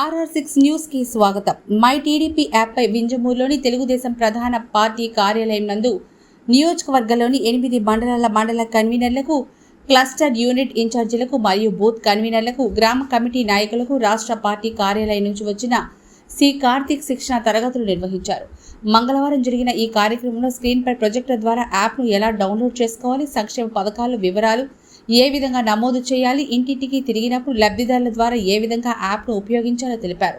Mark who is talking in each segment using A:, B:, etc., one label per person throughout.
A: RR six న్యూస్కి స్వాగతం. My TDP యాప్పై వింజమూరులోని తెలుగుదేశం ప్రధాన పార్టీ కార్యాలయం నందు నియోజకవర్గంలోని ఎనిమిది మండలాల మండల కన్వీనర్లకు క్లస్టర్ యూనిట్ ఇన్ఛార్జీలకు మరియు బూత్ కన్వీనర్లకు గ్రామ కమిటీ నాయకులకు రాష్ట్ర పార్టీ కార్యాలయం నుంచి వచ్చిన సి కార్తీక్ శిక్షణ తరగతులు నిర్వహించారు. మంగళవారం జరిగిన ఈ కార్యక్రమంలో స్క్రీన్పై ప్రొజెక్టర్ ద్వారా యాప్ను ఎలా డౌన్లోడ్ చేసుకోవాలి సంక్షేమ పథకాలు వివరాలు ఏ విధంగా నమోదు చేయాలి ఇంటింటికి తిరిగినప్పుడు లబ్ధిదారుల ద్వారా ఏ విధంగా యాప్ను ఉపయోగించాలో తెలిపారు.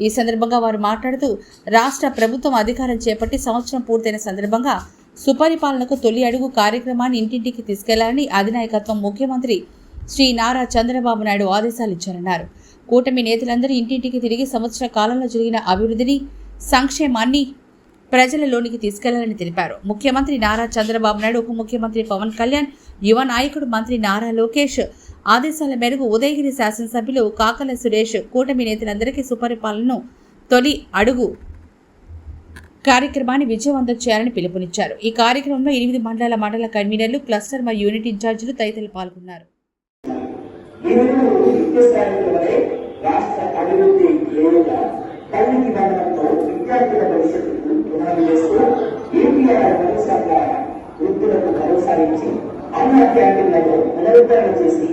A: ఈ సందర్భంగా వారు మాట్లాడుతూ రాష్ట్ర ప్రభుత్వం అధికారం చేపట్టి సంవత్సరం పూర్తయిన సందర్భంగా సుపరిపాలనకు తొలి అడుగు కార్యక్రమాన్ని ఇంటింటికి తీసుకెళ్ళాలని అధినాయకత్వం ముఖ్యమంత్రి శ్రీ నారా చంద్రబాబు నాయుడు ఆదేశాలు ఇచ్చారన్నారు. కూటమి నేతలందరూ ఇంటింటికి తిరిగి సంవత్సర కాలంలో జరిగిన అభివృద్ధిని సంక్షేమాన్ని ప్రజలలోనికి తీసుకెళ్ళాలని తెలిపారు. ముఖ్యమంత్రి నారా చంద్రబాబు నాయుడు ఉప ముఖ్యమంత్రి పవన్ కళ్యాణ్ యువ నాయకుడు మంత్రి నారా లోకేష్ ఆదేశాల మేరకు ఉదయగిరి శాసనసభ్యులు కాకల సురేష్ కూటమి నేతలందరికీ సుపరిపాలనను తొలి అడుగు కార్యక్రమాన్ని విజయవంతం చేయాలని పిలుపునిచ్చారు. ఈ కార్యక్రమంలో ఎనిమిది మండలాల మండల కన్వీనర్లు క్లస్టర్ మరియు యూనిట్ ఇన్ఛార్జీలు తదితరులు పాల్గొన్నారు.
B: విద్యార్థుల భవిష్యత్తుకు పునాది వేస్తూ ఏపీఆర్ భరోసా ద్వారా వృద్ధులకు భరోసా ఇచ్చి అన్న క్యాంటీన్లలో పునరుద్ధరణ చేసి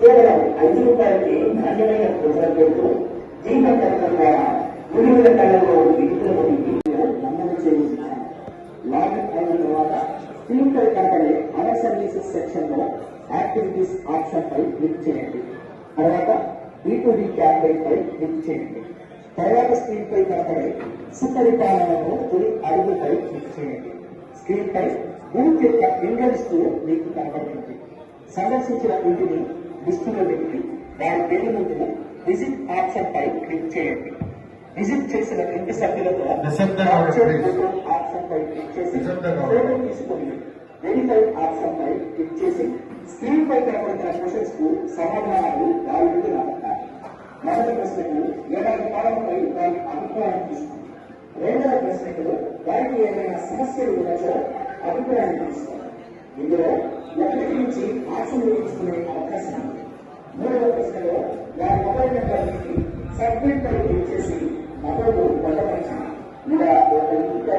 B: కేవలం ఐదు రూపాయలకి నాణ్యమైన భోజనం పెడుతూ జీవన గురువుల కళలో విడుదల లాగిన్ అయిన తర్వాత ఫిల్టర్ కంపెనీ అదర్ సర్వీసెస్ సెక్షన్లో యాక్టివిటీస్ ఆప్షన్ పై క్లిక్ చేయండి. తర్వాత బి క్యాంపెయిన్ పై క్లిక్ చేయండి. తర్వాత స్క్రీన్ పై కనపడే సుపరిపాలనలో తొలి అడుగుపై క్లిక్ చేయండి. స్క్రీన్ పై బూత్ యొక్క ఇండెక్స్ మీకు కనబడుతుంది. సందర్శించిన ఇంటిని దృష్టిలో పెట్టి దాని పేరు ముందు విజిట్ ఆప్షన్ పై క్లిక్ చేయండి. విజిట్ చేసిన ఇంటి సభ్యులతో. ఆప్షన్ పై క్లిక్ చేసి ఫోటో. తీసుకొని వెరిఫై ఆప్షన్ పై క్లిక్ చేసి స్క్రీన్ పై కనబడుతున్న క్వశ్చన్స్కు సమాధానాలు వారి నుండి రాబట్టాలి. మొదటి ప్రశ్నకు ఏడాది కాలంపై వారి అభిప్రాయం తీసుకోండి. రెండవ ప్రశ్నకు వారికి ఏదైనా సమస్యలు ఉన్నచో అభిప్రాయం తీసుకోవాలి ఇందులో ఒకటి నుంచి ఆప్షన్ తీసుకునే అవకాశం ఉంది మూడవ ప్రశ్నలో వారి మొబైల్ నెంబర్ నుంచి సబ్మిట్ పై క్లిక్ చేసి నగదు పొందవచ్చును ఇలా ఒక ఇంటి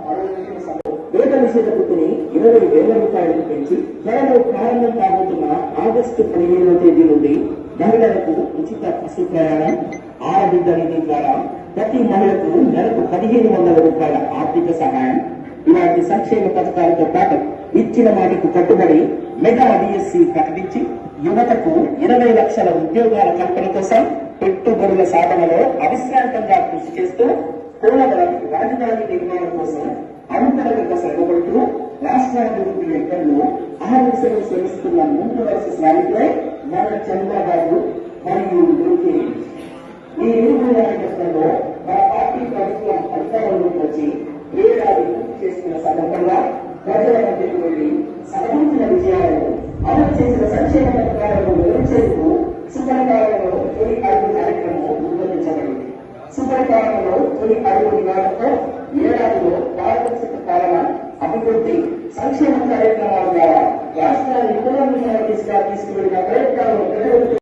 B: మరో ఇంటిని సమయం నిషేధ వృత్తిని ఇరవై వేల రూపాయలకు పెంచి త్వరలో ప్రారంభం కాబోతున్న ఆగస్టు పదిహేనవ తేదీ నుండి మహిళలకు ఉచిత బస్సు ప్రయాణం ఆడబిడ్డ నిధి ద్వారా ప్రతి మహిళకు నెలకు పదిహేను వందల రూపాయల ఆర్థిక సహాయం ఇలాంటి సంక్షేమ పథకాలతో పాటు ఇచ్చిన మాటకు కట్టుబడి మెగా డిఎస్సి ప్రకటించి యువతకు ఇరవై లక్షల ఉద్యోగాల కల్పన కోసం పెట్టుబడుల సాధనలో అవిశ్రాంతంగా కృషి చేస్తూ పోలవరం రాజధాని నిర్మాణం కోసం అనుకూలంగా శ్రమపడుతూ రాష్ట్రాభివృద్ధి లెక్కల్లో అహర్నిశలు శ్రమిస్తున్న ముందు వరుస శ్రామికులై మన చంద్రబాబు మరియు లోకేష్ ఈ ఇరువురు నాయకత్వంలో మన పార్టీ ప్రభుత్వం అధికారంలోకి వచ్చి ఏడాది పూర్తి చేసుకున్న సందర్భంగా ప్రజల వెళ్ళి సాధించిన విజయాలను అమలు చేసిన సంక్షేమ పథకాలను వివరించేందుకు సుపరిపాలనలో తొలి అడుగు కార్యక్రమం రూపొందించబడింది. సుపరిపాలనలో తొలి అడుగు విధానంతో ఏడాదిలో పారదర్శక పాలన అభివృద్ధి సంక్షేమ కార్యక్రమాల ద్వారా రాష్ట్రాన్ని పునర్నిర్మాణ దిశగా తీసుకువెళ్ళిన